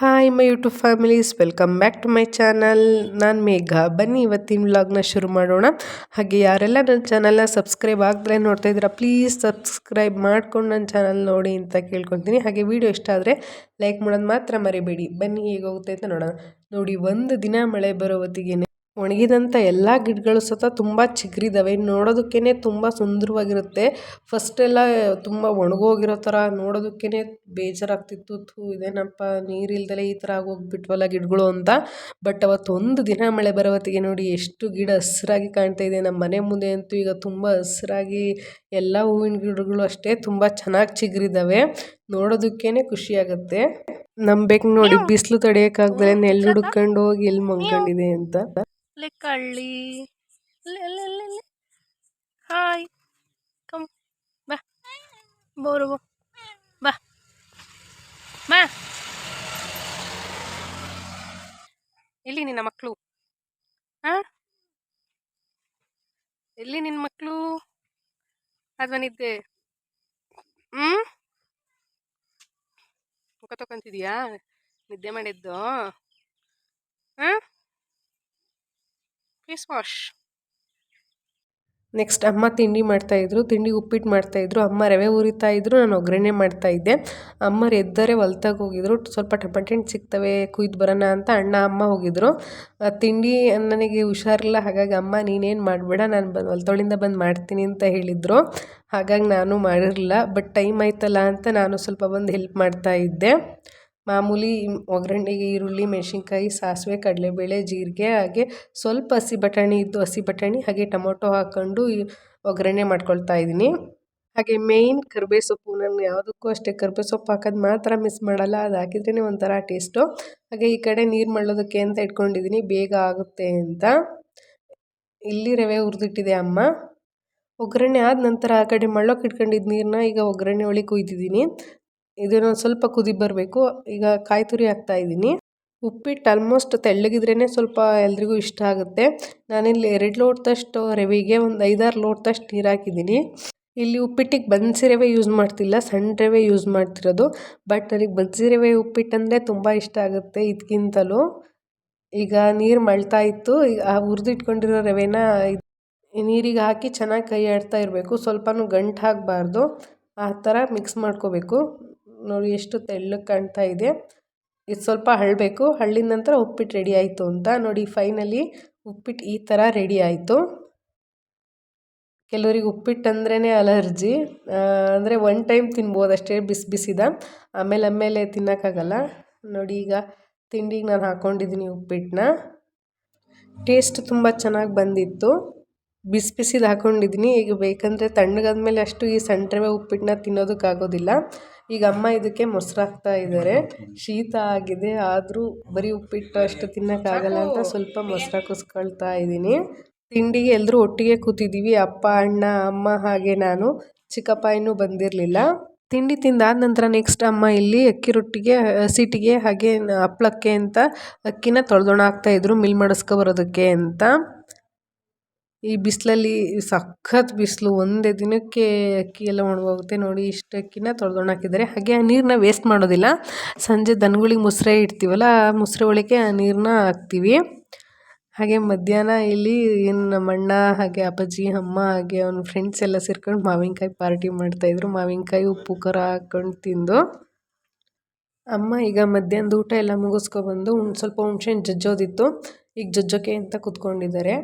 Hi my YouTube families welcome back to my channel ನಾನು ಮೇಘ. ಬನ್ನಿ ಇವತ್ತಿನ ವ್ಲಾಗ್ನ ಶುರು ಮಾಡೋಣ. ಹಾಗೆ ಯಾರೆಲ್ಲ ನನ್ನ ಚಾನಲ್ನ ಸಬ್ಸ್ಕ್ರೈಬ್ ಆಗದೆ ನೋಡ್ತಾ ಇದ್ದೀರಾ ಪ್ಲೀಸ್ ಸಬ್ಸ್ಕ್ರೈಬ್ ಮಾಡ್ಕೊಂಡು ನನ್ನ ಚಾನಲ್ ನೋಡಿ ಅಂತ ಕೇಳ್ಕೊತೀನಿ. ಹಾಗೆ ವಿಡಿಯೋ ಇಷ್ಟ ಆದರೆ ಲೈಕ್ ಮಾಡೋದು ಮಾತ್ರ ಮರಿಬೇಡಿ. ಬನ್ನಿ ಹೇಗೆ ಹೋಗುತ್ತೆ ಅಂತ ನೋಡೋಣ. ನೋಡಿ, ಒಂದು ದಿನ ಮಳೆ ಬರೋ ಹೊತ್ತಿಗೆ ಒಣಗಿದಂಥ ಎಲ್ಲ ಗಿಡಗಳು ಸತ ತುಂಬ ಚಿಗ್ರಿದವೆ. ನೋಡೋದಕ್ಕೇ ತುಂಬ ಸುಂದರವಾಗಿರುತ್ತೆ. ಫಸ್ಟೆಲ್ಲ ತುಂಬ ಒಣಗೋಗಿರೋ ಥರ ನೋಡೋದಕ್ಕೇ ಬೇಜಾರಾಗ್ತಿತ್ತು. ಥೂ, ಇದೇನಪ್ಪ ನೀರಿಲ್ದಲೇ ಈ ಥರ ಆಗೋಗ್ಬಿಟ್ವಲ್ಲ ಗಿಡಗಳು ಅಂತ. ಬಟ್ ಅವತ್ತು ಒಂದು ದಿನ ಮಳೆ ಬರೋ ಹೊತ್ತಿಗೆ ನೋಡಿ ಎಷ್ಟು ಗಿಡ ಹಸಿರಾಗಿ ಕಾಣ್ತಾ ಇದೆ. ನಮ್ಮ ಮನೆ ಮುಂದೆ ಅಂತೂ ಈಗ ತುಂಬ ಹಸಿರಾಗಿ ಎಲ್ಲ ಹೂವಿನ ಗಿಡಗಳು ಅಷ್ಟೇ ತುಂಬ ಚೆನ್ನಾಗಿ ಚಿಗ್ರಿದವೆ. ನೋಡೋದಕ್ಕೇ ಖುಷಿಯಾಗುತ್ತೆ. ನಂಬೇಕು ನೋಡಿ, ಬಿಸಿಲು ತಡೆಯೋಕ್ಕಾಗ್ದಲೇ ನೆಲ್ಲು ಹುಡ್ಕೊಂಡು ಹೋಗಿ ಎಲ್ಲಿ ಮಲ್ಕೊಂಡಿದೆ ಅಂತ. ಕಳ್ಳಿ ಹಾಯ್ ಕಮ್ ಬಾ ಬೋರು ಬಾ ಬಾ ಎಲ್ಲಿ ನಿನ್ನ ಮಕ್ಕಳು ಹಾ ಎಲ್ಲಿ ನಿನ್ನ ಮಕ್ಕಳು ಅದು ನಿದ್ದೆ ಹ್ಞೂ ಮುಖ ತಗೊಂತಿದ್ಯಾ ನಿದ್ದೆ ಮಾಡಿದ್ದು? ಹಾಂ ಫೇಸ್ ವಾಶ್ ನೆಕ್ಸ್ಟ್ ಅಮ್ಮ ತಿಂಡಿ ಮಾಡ್ತಾಯಿದ್ರು ತಿಂಡಿ ಉಪ್ಪಿಟ್ಟು ಮಾಡ್ತಾಯಿದ್ರು ಅಮ್ಮ ರವೆ ಉರಿತಾ ಇದ್ರು. ನಾನು ಒಗ್ಗರಣೆ ಮಾಡ್ತಾಯಿದ್ದೆ ಅಮ್ಮರು ಎದ್ದರೆ ಹೊಲ್ತಾಗ ಹೋಗಿದ್ರು. ಸ್ವಲ್ಪ ಟಮಟೆಂಟ್ ಸಿಗ್ತವೆ, ಕುಯ್ದು ಬರೋಣ ಅಂತ ಅಣ್ಣ, ಅಮ್ಮ ಹೋಗಿದ್ರು. ತಿಂಡಿ ನನಗೆ ಹುಷಾರಿಲ್ಲ. ಹಾಗಾಗಿ ಅಮ್ಮ, ನೀನೇನು ಮಾಡಬೇಡ. ನಾನು ಬಂದು ಹೊಲ್ತೊಳಿಂದ ಬಂದು ಮಾಡ್ತೀನಿ ಅಂತ ಹೇಳಿದರು. ಹಾಗಾಗಿ ನಾನು ಮಾಡಿರಲಿಲ್ಲ. ಬಟ್ ಟೈಮ್ ಆಯ್ತಲ್ಲ ಅಂತ ನಾನು ಸ್ವಲ್ಪ ಬಂದು ಹೆಲ್ಪ್ ಮಾಡ್ತಾ ಇದ್ದೆ. ಮಾಮೂಲಿ ಒಗ್ಗರಣೆಗೆ ಈರುಳ್ಳಿ, ಮೆಣಸಿನ್ಕಾಯಿ, ಸಾಸಿವೆ, ಕಡಲೆಬೇಳೆ, ಜೀರಿಗೆ ಹಾಗೆ ಸ್ವಲ್ಪ ಹಸಿ ಬಟಾಣಿ ಇದ್ದು ಹಸಿ ಬಟಾಣಿ ಹಾಗೆ ಟೊಮೊಟೊ ಹಾಕ್ಕೊಂಡು ಒಗ್ಗರಣೆ ಮಾಡ್ಕೊಳ್ತಾ ಇದ್ದೀನಿ. ಹಾಗೆ ಮೇಯ್ನ್ ಕರ್ಬೇ ಸೊಪ್ಪು ನಾನು ಯಾವುದಕ್ಕೂ ಅಷ್ಟೇ ಕರ್ಬೇವು ಸೊಪ್ಪು ಹಾಕೋದು ಮಾತ್ರ ಮಿಸ್ ಮಾಡಲ್ಲ. ಅದು ಹಾಕಿದ್ರೇ ಒಂಥರ ಟೇಸ್ಟು ಹಾಗೆ ಈ ಕಡೆ ನೀರು ಮಳ್ಳೋದಕ್ಕೆ ಅಂತ ಇಟ್ಕೊಂಡಿದ್ದೀನಿ. ಬೇಗ ಆಗುತ್ತೆ ಅಂತ. ಇಲ್ಲಿ ರವೆ ಹುರಿದಿಟ್ಟಿದೆ ಅಮ್ಮ. ಒಗ್ಗರಣೆ ಆದ ನಂತರ ಆ ಕಡೆ ಮಳ್ಳೋಕೆ ಇಟ್ಕೊಂಡಿದ್ದ ನೀರನ್ನ ಈಗ ಒಗ್ಗರಣೆ ಒಳಗೆ ಕುಯ್ದಿದ್ದೀನಿ. ಇದನ್ನು ಸ್ವಲ್ಪ ಕುದಿ ಬರಬೇಕು. ಈಗ ಕಾಯಿ ತುರಿ ಹಾಕ್ತಾ ಇದ್ದೀನಿ. ಉಪ್ಪಿಟ್ಟು ಆಲ್ಮೋಸ್ಟ್ ತೆಳ್ಳಗಿದ್ರೇ ಸ್ವಲ್ಪ ಎಲ್ರಿಗೂ ಇಷ್ಟ ಆಗುತ್ತೆ. ನಾನಿಲ್ಲಿ ಎರಡು ಲೋಟದಷ್ಟು ರವೆಗೆ ಒಂದು ಐದಾರು ಲೋಟದಷ್ಟು ನೀರು ಹಾಕಿದ್ದೀನಿ. ಇಲ್ಲಿ ಉಪ್ಪಿಟ್ಟಿಗೆ ಬನ್ಸಿ ರವೆ ಯೂಸ್ ಮಾಡ್ತಿಲ್ಲ, ಸಣ್ಣ ರವೆ ಯೂಸ್ ಮಾಡ್ತಿರೋದು. ಬಟ್ ನನಗೆ ಬನ್ಸಿ ರವೆ ಉಪ್ಪಿಟ್ಟಂದರೆ ತುಂಬ ಇಷ್ಟ ಆಗುತ್ತೆ ಇದಕ್ಕಿಂತಲೂ ಈಗ ನೀರು ಮಳ್ತಾ ಇತ್ತು. ಈಗ ಹುರಿದಿಟ್ಕೊಂಡಿರೋ ರವೆನ ನೀರಿಗೆ ಹಾಕಿ ಚೆನ್ನಾಗಿ ಕೈ ಆಡ್ತಾ ಇರಬೇಕು. ಸ್ವಲ್ಪನೂ ಗಂಟು ಹಾಕಬಾರ್ದು. ಆ ಥರ ಮಿಕ್ಸ್ ಮಾಡ್ಕೋಬೇಕು. ನೋಡಿ ಎಷ್ಟು ತೆಳ್ಳಗೆ ಕಾಣ್ತಾ ಇದೆ. ಇದು ಸ್ವಲ್ಪ ಹಳ್ಳಬೇಕು. ಹಳ್ಳಿದ ನಂತರ ಉಪ್ಪಿಟ್ಟು ರೆಡಿ ಆಯಿತು ಅಂತ. ನೋಡಿ ಫೈನಲಿ ಉಪ್ಪಿಟ್ಟು ಈ ಥರ ರೆಡಿ ಆಯಿತು. ಕೆಲವರಿಗೆ ಉಪ್ಪಿಟ್ಟು ಅಂದ್ರೇ ಅಲರ್ಜಿ. ಅಂದರೆ ಒನ್ ಟೈಮ್ ತಿನ್ಬೋದು ಅಷ್ಟೇ, ಬಿಸಿ ಬಿಸಿದ. ಆಮೇಲೆ ಆಮೇಲೆ ತಿನ್ನೋಕ್ಕಾಗಲ್ಲ. ನೋಡಿ ಈಗ ತಿಂಡಿಗೆ ನಾನು ಹಾಕ್ಕೊಂಡಿದ್ದೀನಿ ಉಪ್ಪಿಟ್ಟನ್ನ ಟೇಸ್ಟ್ ತುಂಬ ಚೆನ್ನಾಗಿ ಬಂದಿತ್ತು. ಬಿಸಿ ಬಿಸಿದು ಹಾಕ್ಕೊಂಡಿದ್ದೀನಿ ಈಗ ಬೇಕಂದರೆ ತಣ್ಣಗಾದ್ಮೇಲೆ ಅಷ್ಟು ಈ ಸಣ್ಣ ರವೆ ಉಪ್ಪಿಟ್ಟನ್ನ ತಿನ್ನೋದಕ್ಕಾಗೋದಿಲ್ಲ. ಈಗ ಅಮ್ಮ ಇದಕ್ಕೆ ಮೊಸರು ಹಾಕ್ತಾ ಇದ್ದಾರೆ ಶೀತ ಆಗಿದೆ. ಆದರೂ ಬರೀ ಉಪ್ಪಿಟ್ಟು ಅಷ್ಟು ತಿನ್ನೋಕ್ಕಾಗಲ್ಲ ಅಂತ ಸ್ವಲ್ಪ ಮೊಸರು ಹಾಕಿಸ್ಕೊಳ್ತಾ ಇದ್ದೀನಿ. ತಿಂಡಿಗೆ ಎಲ್ಲರೂ ಒಟ್ಟಿಗೆ ಕೂತಿದ್ದೀವಿ ಅಪ್ಪ ಅಣ್ಣ ಅಮ್ಮ ಹಾಗೆ ನಾನು. ಚಿಕ್ಕಪ್ಪ ಇನ್ನೂ ಬಂದಿರಲಿಲ್ಲ. ತಿಂಡಿ ತಿಂದಾದ ನಂತರ ನೆಕ್ಸ್ಟ್ ಅಮ್ಮ ಇಲ್ಲಿ ಅಕ್ಕಿ ರೊಟ್ಟಿಗೆ ಹಸಿಟಿಗೆ ಹಾಗೆ ಹಪ್ಳಕ್ಕೆ ಅಂತ ಅಕ್ಕಿನ ತೊಳೆದೊಣ ಹಾಕ್ತಾಯಿದ್ರು ಮಿಲ್ ಮಾಡಿಸ್ಕೊ ಬರೋದಕ್ಕೆ ಅಂತ. ಈ ಬಿಸಿಲಲ್ಲಿ ಸಖತ್ ಬಿಸಿಲು, ಒಂದೇ ದಿನಕ್ಕೆ ಅಕ್ಕಿ ಎಲ್ಲ ಒಣಗೋಗುತ್ತೆ ನೋಡಿ, ಇಷ್ಟು ಅಕ್ಕಿನ ತೊಳ್ದೊಣ ಹಾಕಿದ್ದಾರೆ. ಹಾಗೆ ಆ ನೀರನ್ನ ವೇಸ್ಟ್ ಮಾಡೋದಿಲ್ಲ. ಸಂಜೆ ದನಗಳಿಗೆ ಮೊಸರೆ ಇಡ್ತೀವಲ್ಲ, ಆ ಮೊಸರೆ ಒಳಗೆ ಆ ನೀರನ್ನ ಹಾಕ್ತೀವಿ. ಹಾಗೆ ಮಧ್ಯಾಹ್ನ ಇಲ್ಲಿ ಏನು ನಮ್ಮ ಅಣ್ಣ, ಹಾಗೆ ಅಪ್ಪಾಜಿ, ಅಮ್ಮ, ಹಾಗೆ ಅವ್ನ ಫ್ರೆಂಡ್ಸ್ ಎಲ್ಲ ಸೇರ್ಕೊಂಡು ಮಾವಿನಕಾಯಿ ಪಾರ್ಟಿ ಮಾಡ್ತಾಯಿದ್ರು ಮಾವಿನಕಾಯಿ, ಉಪ್ಪು, ಖಾರ ಹಾಕ್ಕೊಂಡು ತಿಂದು. ಅಮ್ಮ ಈಗ ಮಧ್ಯಾಹ್ನದ ಊಟ ಎಲ್ಲ ಮುಗಿಸ್ಕೊಬಂದು ಸ್ವಲ್ಪ ಹುಣ್ಸೆಹಣ್ಣು ಜಜ್ಜೋದಿತ್ತು. ಈಗ ಜಜ್ಜೋಕೆ ಅಂತ ಕುತ್ಕೊಂಡಿದ್ದಾರೆ.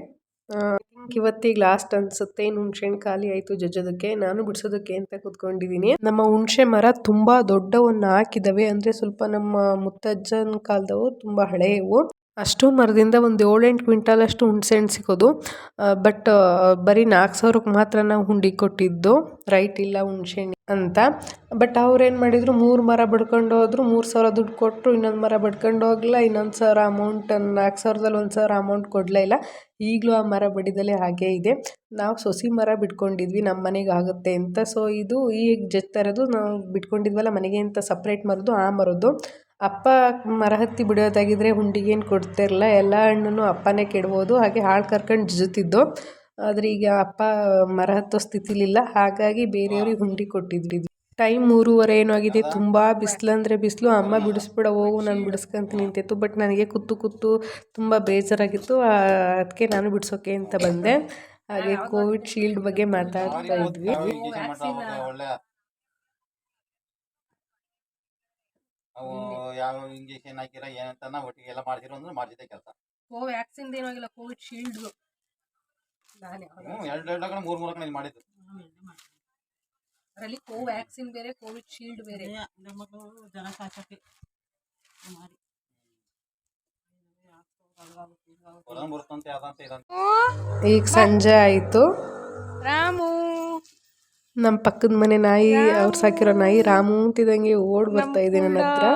ಇವತ್ತಿಗೆ ಲಾಸ್ಟ್ ಅನ್ಸುತ್ತೆ. ಇನ್ನು ಹುಣ್ಸೆಹಣ್ಣು ಖಾಲಿ ಆಯಿತು ಜಜ್ಜೋದಕ್ಕೆ. ನಾನು ಬಿಡಿಸೋದಕ್ಕೆ ಅಂತ ಕೂತ್ಕೊಂಡಿದ್ದೀನಿ ನಮ್ಮ ಹುಣಸೆ ಮರ ತುಂಬಾ ದೊಡ್ಡವನ್ನ ಹಾಕಿದವೆ. ಅಂದ್ರೆ ಸ್ವಲ್ಪ ನಮ್ಮ ಮುತ್ತಜ್ಜನ ಕಾಲದವು ತುಂಬಾ ಹಳೆಯವು. ಅಷ್ಟು ಮರದಿಂದ ಒಂದು ಏಳೆಂಟು ಕ್ವಿಂಟಾಲಷ್ಟು ಹುಣ್ಸೆಹಣ್ಣು ಸಿಗೋದು. ಬಟ್ ಬರೀ ನಾಲ್ಕು ಸಾವಿರಕ್ಕೆ ಮಾತ್ರ ನಾವು ಹುಂಡಿ ಕೊಟ್ಟಿದ್ದು. ರೈಟ್ ಇಲ್ಲ ಹುಣ್ಸೆಹಣ್ಣು ಅಂತ. ಬಟ್ ಅವ್ರು ಏನು ಮಾಡಿದರು, ಮೂರು ಮರ ಬಡ್ಕೊಂಡು ಹೋದ್ರು, ಮೂರು ಸಾವಿರ ದುಡ್ಡು ಕೊಟ್ಟರು ಇನ್ನೊಂದು ಮರ ಬಡ್ಕೊಂಡು ಹೋಗಲಿಲ್ಲ, ಇನ್ನೊಂದು ಸಾವಿರ ಅಮೌಂಟ್ ನಾಲ್ಕು ಸಾವಿರದಲ್ಲಿ ಒಂದು ಸಾವಿರ ಅಮೌಂಟ್ ಕೊಡಲೇ ಇಲ್ಲ. ಈಗಲೂ ಆ ಮರ ಬಡಿದಲ್ಲೇ ಹಾಗೇ ಇದೆ. ನಾವು ಸೊಸಿ ಮರ ಬಿಟ್ಕೊಂಡಿದ್ವಿ ನಮ್ಮ ಮನೆಗೆ ಆಗುತ್ತೆ ಅಂತ. ಸೊ ಇದು ಈಗ ಜಜ್ತಾ ಇರೋದು ನಾವು ಬಿಟ್ಕೊಂಡಿದ್ವಲ್ಲ ಮನೆಗೆ ಅಂತ ಸಪ್ರೇಟ್ ಮರದ್ದು, ಆ ಮರದ್ದು. ಅಪ್ಪ ಮರ ಹತ್ತಿ ಬಿಡೋದಾಗಿದ್ದರೆ ಹುಂಡಿಗೇನು ಕೊಡ್ತಿರಲಿಲ್ಲ ಎಲ್ಲ ಹಣ್ಣನ್ನು ಅಪ್ಪನೇ ಕೆಡ್ಬೋದು, ಹಾಗೆ ಹಾಳು ಕರ್ಕೊಂಡು ಜಜ್ಜುತ್ತಿದ್ದು ಆದರೆ ಈಗ ಅಪ್ಪ ಮರ ಹತ್ತೋ ಸ್ಥಿತಿಲಿಲ್ಲ, ಹಾಗಾಗಿ ಬೇರೆಯವ್ರಿಗೆ ಹುಂಡಿ ಕೊಟ್ಟಿದ್ರಿ. ಟೈಮ್ ಮೂರುವರೆ ಏನೋ ಆಗಿದೆ, ತುಂಬ ಬಿಸಿಲಂದರೆ ಬಿಸಿಲು, ಅಮ್ಮ ಬಿಡಿಸ್ಬಿಡ, ಹೋಗು, ನಾನು ಬಿಡಿಸ್ಕೊಂತ ನಿಂತಿತ್ತು, ಬಟ್ ನನಗೆ ಕುತ್ತು ಕುತ್ತು ತುಂಬ ಬೇಜಾರಾಗಿತ್ತು ಅದಕ್ಕೆ ನಾನು ಬಿಡಿಸೋಕೆ ಅಂತ ಬಂದೆ. ಹಾಗೆ ಕೋವಿಡ್ ಶೀಲ್ಡ್ ಬಗ್ಗೆ ಮಾತಾಡ್ತಾ ಇದ್ವಿ. ಅವು ಯಾವ ಇಂಜೆಕ್ಷನ್ ಹಾಕಿರ ಏನಂತ ಒಟ್ಟಿಗೆ ಎಲ್ಲ ಮಾಡ್ತಿರೋ ಅಂದ್ರೆ ಮಾಡ್ತಿದ್ದೆ ಕೆಲಸ. ಕೋವ್ಯಾಕ್ಸಿನ್ ಏನೋ ಆಗಿಲ್ಲ ಕೋವಿಡ್ ಶೀಲ್ಡ್. ನಾನೇ ಹ್ಞೂ ಎರಡು ಎರಡು ಕಡೆ ಮೂರು ಮೂರು ಕಡೆ ಮಾಡಿದ್ದು. ಅದರಲ್ಲಿ ಕೋವ್ಯಾಕ್ಸಿನ್ ಬೇರೆ ಕೋವಿಡ್ ಶೀಲ್ಡ್ ಬೇರೆ. ನಮಗೂ ಜನ ಸಾಕಕ್ಕೆ ಮಾಡಿ. ಈಗ ಸಂಜೆ ಆಯಿತು. ನಮ್ಮ ಪಕ್ಕದ ಮನೆ ನಾಯಿ ಅವ್ರು ಸಾಕಿರೋ ನಾಯಿ ರಾಮು ಅಂತಿದಂಗೆ ಓಡ್ ಬರ್ತಾ ಇದೆ ನನ್ನ ಹತ್ರ.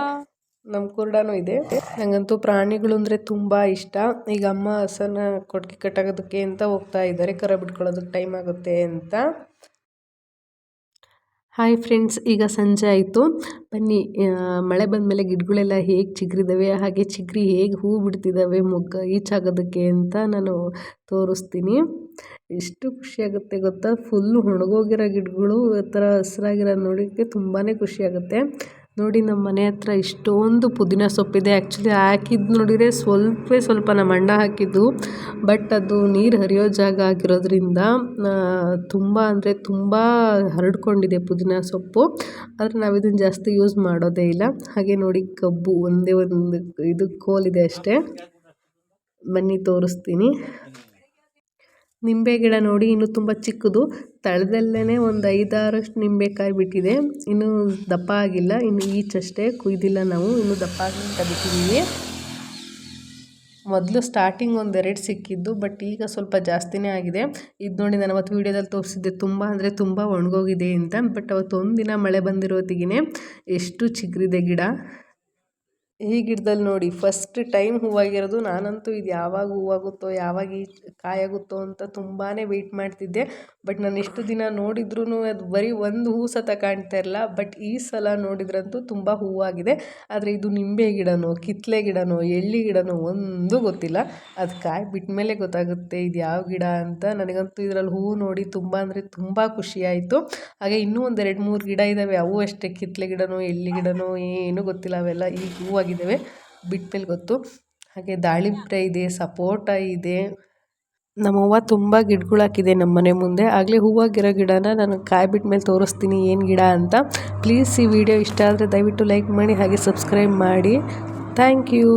ನಮ್ಮ ಕುರ್ಡಾನು ಇದೆ. ನಂಗಂತೂ ಪ್ರಾಣಿಗಳು ಅಂದರೆ ತುಂಬ ಇಷ್ಟ. ಈಗ ಅಮ್ಮ ಹಸನ ಕೊಟ್ಟಿಗೆ ಕಟ್ಟಾಗೋದಕ್ಕೆ ಅಂತ ಹೋಗ್ತಾ ಇದ್ದಾರೆ ಕರ ಬಿಟ್ಕೊಳ್ಳೋದಕ್ಕೆ ಟೈಮ್ ಆಗುತ್ತೆ ಅಂತ. ಹಾಯ್ ಫ್ರೆಂಡ್ಸ್ ಈಗ ಸಂಜೆ ಆಯಿತು. ಬನ್ನಿ ಮಳೆ ಬಂದ ಮೇಲೆ ಗಿಡಗಳೆಲ್ಲ ಹೇಗೆ ಚಿಗುರಿದಾವೆ ಹಾಗೆ ಚಿಗ್ರಿ ಹೇಗೆ ಹೂ ಬಿಡ್ತಿದ್ದಾವೆ ಮೊಗ್ಗ ಈಚಾಗೋದಕ್ಕೆ ಅಂತ ನಾನು ತೋರಿಸ್ತೀನಿ. ಎಷ್ಟು ಖುಷಿಯಾಗುತ್ತೆ ಗೊತ್ತಾ? ಫುಲ್ಲು ಒಣಗೋಗಿರೋ ಗಿಡಗಳು ಈ ಥರ ಹಸ್ರಾಗಿರೋದು ನೋಡೋಕ್ಕೆ ತುಂಬಾ ಖುಷಿಯಾಗುತ್ತೆ. ನೋಡಿ ನಮ್ಮ ಮನೆ ಹತ್ರ ಇಷ್ಟೊಂದು ಪುದೀನ ಸೊಪ್ಪಿದೆ. ಆ್ಯಕ್ಚುಲಿ ಹಾಕಿದ್ದು ನೋಡಿದರೆ ಸ್ವಲ್ಪ ಸ್ವಲ್ಪ ನಮ್ಮ ಅಣ್ಣ ಹಾಕಿದ್ದು. ಬಟ್ ಅದು ನೀರು ಹರಿಯೋ ಜಾಗ ಆಗಿರೋದ್ರಿಂದ ತುಂಬ ಅಂದರೆ ತುಂಬ ಹರಡ್ಕೊಂಡಿದೆ ಪುದೀನ ಸೊಪ್ಪು. ಆದರೆ ನಾವು ಇದನ್ನು ಜಾಸ್ತಿ ಯೂಸ್ ಮಾಡೋದೇ ಇಲ್ಲ. ಹಾಗೆ ನೋಡಿ ಕಬ್ಬು ಒಂದೇ ಒಂದು ಇದು ಕೋಲಿದೆ ಅಷ್ಟೇ. ಬನ್ನಿ ತೋರಿಸ್ತೀನಿ. ನಿಂಬೆ ಗಿಡ ನೋಡಿ ಇನ್ನು ತುಂಬ ಚಿಕ್ಕದು. ತಳದಲ್ಲೇ ಒಂದು ಐದಾರಷ್ಟು ನಿಂಬೆಕಾಯಿ ಬಿಟ್ಟಿದೆ. ಇನ್ನು ದಪ್ಪ ಆಗಿಲ್ಲ. ಇನ್ನು ಈಚಷ್ಟೇ ಕುಯ್ದಿಲ್ಲ ನಾವು. ಇನ್ನು ದಪ್ಪ ಆಗಿ ಅಂತ ಬಿಟ್ಟಿದ್ದೀವಿ ಮೊದಲು ಸ್ಟಾರ್ಟಿಂಗ್ ಒಂದೆರಡು ಸಿಕ್ಕಿದ್ದು ಬಟ್ ಈಗ ಸ್ವಲ್ಪ ಜಾಸ್ತಿನೇ ಆಗಿದೆ. ಇದು ನೋಡಿ ನಾನು ಅವತ್ತು ವೀಡಿಯೋದಲ್ಲಿ ತೋರಿಸಿದ್ದೆ. ತುಂಬ ಅಂದರೆ ತುಂಬ ಒಣಗೋಗಿದೆ ಅಂತ ಬಟ್ ಅವತ್ತು ಒಂದು ದಿನ ಮಳೆ ಬಂದಿರೋತ್ತಿಗೆ ಎಷ್ಟು ಚಿಗುರಿದೆ ಗಿಡ. ಈ ಗಿಡದಲ್ಲಿ ನೋಡಿ ಫಸ್ಟ್ ಟೈಮ್ ಹೂವಾಗಿರೋದು ನಾನಂತೂ ಇದು ಯಾವಾಗ ಹೂವಾಗುತ್ತೋ, ಯಾವಾಗ ಈ ಕಾಯಾಗುತ್ತೋ ಅಂತ ತುಂಬಾ ವೆಯ್ಟ್ ಮಾಡ್ತಿದ್ದೆ. ಬಟ್ ನಾನು ಎಷ್ಟು ದಿನ ನೋಡಿದ್ರೂ ಅದು ಬರೀ ಒಂದು ಹೂ ಸತ ಕಾಣ್ತಾ ಇರಲ್ಲ ಬಟ್ ಈ ಸಲ ನೋಡಿದ್ರಂತೂ ತುಂಬ ಹೂವಾಗಿದೆ. ಆದರೆ ಇದು ನಿಂಬೆ ಗಿಡನೋ ಕಿತ್ತಲೆ ಗಿಡನೋ, ಎಳ್ಳಿ ಗಿಡನೋ ಒಂದೂ ಗೊತ್ತಿಲ್ಲ. ಅದು ಕಾಯಿ ಬಿಟ್ಟ ಮೇಲೆ ಗೊತ್ತಾಗುತ್ತೆ ಇದು ಯಾವ ಗಿಡ ಅಂತ. ನನಗಂತೂ ಇದರಲ್ಲಿ ಹೂವು ನೋಡಿ ತುಂಬ ಅಂದರೆ ತುಂಬ ಖುಷಿಯಾಯಿತು ಹಾಗೆ ಇನ್ನೂ ಒಂದು ಎರಡು ಮೂರು ಗಿಡ ಇದ್ದಾವೆ ಅವು ಅಷ್ಟೇ. ಕಿತ್ತಲೆ ಗಿಡನೋ, ಎಳ್ಳಿ ಗಿಡನೋ ಏನೂ ಗೊತ್ತಿಲ್ಲ ಅವೆಲ್ಲ. ಈಗ ಹೂವಾಗಿದ್ದಾವೆ ಬಿಟ್ಮೇಲೆ ಗೊತ್ತು. ಹಾಗೆ ದಾಳಿಂಬ್ರೆ ಇದೆ, ಸಪೋಟ ಇದೆ. ನಮ್ಮವ್ವ ತುಂಬ ಗಿಡಗಳು ಹಾಕಿದೆ ನಮ್ಮ ಮನೆ ಮುಂದೆ. ಆಗಲೇ ಹೂವಾಗಿರೋ ಗಿಡನ ನಾನು ಕಾಯಿ ಮೇಲೆ ತೋರಿಸ್ತೀನಿ ಏನು ಗಿಡ ಅಂತ. ಪ್ಲೀಸ್ ಈ ವಿಡಿಯೋ ಇಷ್ಟ ಆದರೆ ದಯವಿಟ್ಟು ಲೈಕ್ ಮಾಡಿ ಹಾಗೆ ಸಬ್ಸ್ಕ್ರೈಬ್ ಮಾಡಿ. Thank you.